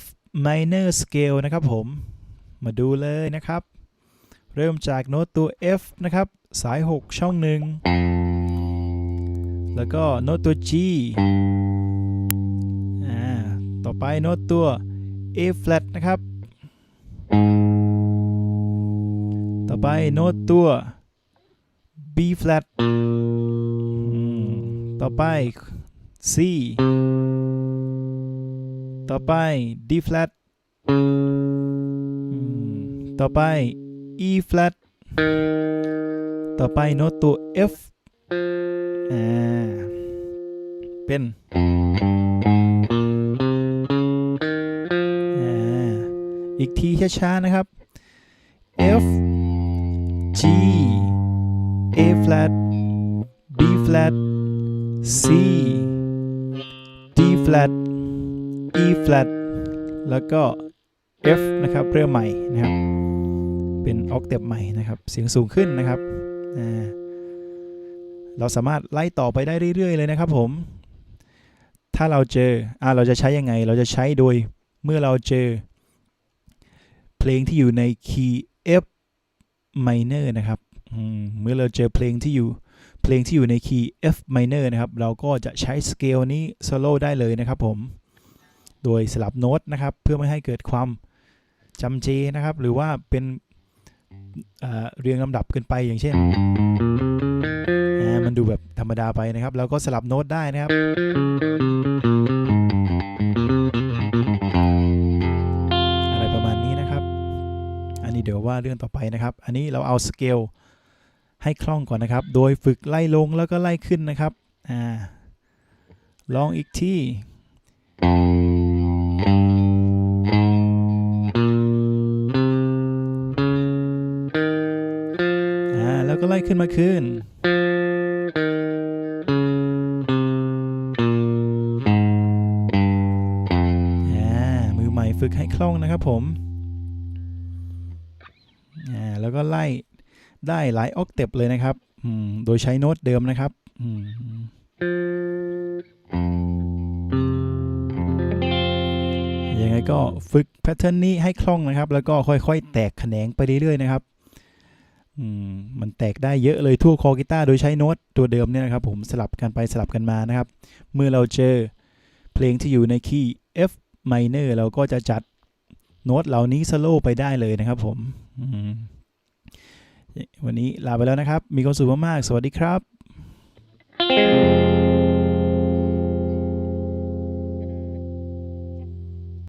F minor scale นะครับผม มาดูเลยนะครับ เริ่มจากโน้ตตัว F นะครับ สาย 6 ช่องหนึ่ง แล้วก็โน้ตตัว G อ่า ต่อไปโน้ตตัว A flat นะครับ ต่อไปโน้ตตัว B flat ต่อไป C ต่อไป D flat ต่อไป E flat ต่อไปโน้ตตัว F อ่า เป็นอ่า อีกทีช้าๆนะครับ F G A flat B flat C D flat E flat แล้วก็ F นะครับเริ่มใหม่นะครับ เป็นออกเตปใหม่นะครับ เสียงสูงขึ้นนะครับ เราสามารถไล่ต่อไปได้เรื่อย ๆ เลยนะครับผม ถ้าเราเจออเราจะใช้ยังไง เราจะใช้โดยเมื่อเราเจอ เพลงที่อยู่ในคีย์ F minor นะครับ เมื่อเราเจอเพลงที่อยู่เพลงที่อยู่ในคีย์ F minor นะครับ เราก็จะใช้สเกลนี้โซโล่ได้เลยนะครับผม โดยสลับโน้ตนะครับ เพื่อไม่ให้เกิดความจำเจนะครับ หรือว่าเป็นเเรียงลำดับเกินไปอย่างเช่น มันดูแบบธรรมดาไปนะครับ แล้วก็สลับโน้ตได้นะครับอะไรประมาณนี้นะครับอันนี้เดี๋ยวว่าเรื่องต่อไปนะครับ อันนี้เราเอาสเกลให้คล่องก่อนนะครับ โดยฝึกไล่ลงแล้วก็ไล่ขึ้นนะครับ อ่า ลองอีกที่ แล้วก็ไล่ขึ้นมาขึ้นอ่ามือใหม่ฝึกให้คล่องนะครับผมอ่าแล้วก็ไล่ได้หลายออกเตปเลยนะครับ โดยใช้โน้ตเดิมนะครับยังไงก็ฝึกแพทเทิร์นนี้ให้คล่องนะครับ แล้วก็ค่อยๆ แตกแขนงไปเรื่อยๆนะครับ มันแตกได้เยอะเลยทั่วคอกีตาร์โดยใช้โน้ตตัวเดิมเนี่ยนะครับผมสลับกันไปสลับกันมานะครับ เมื่อเราเจอเพลงที่อยู่ในคีย์ F minor เราก็จะจัดโน้ตเหล่านี้สโลว์ไปได้เลยนะครับผมมวันนี้ลาไปแล้วนะครับ มีความสุขมากๆสวัสดีครับ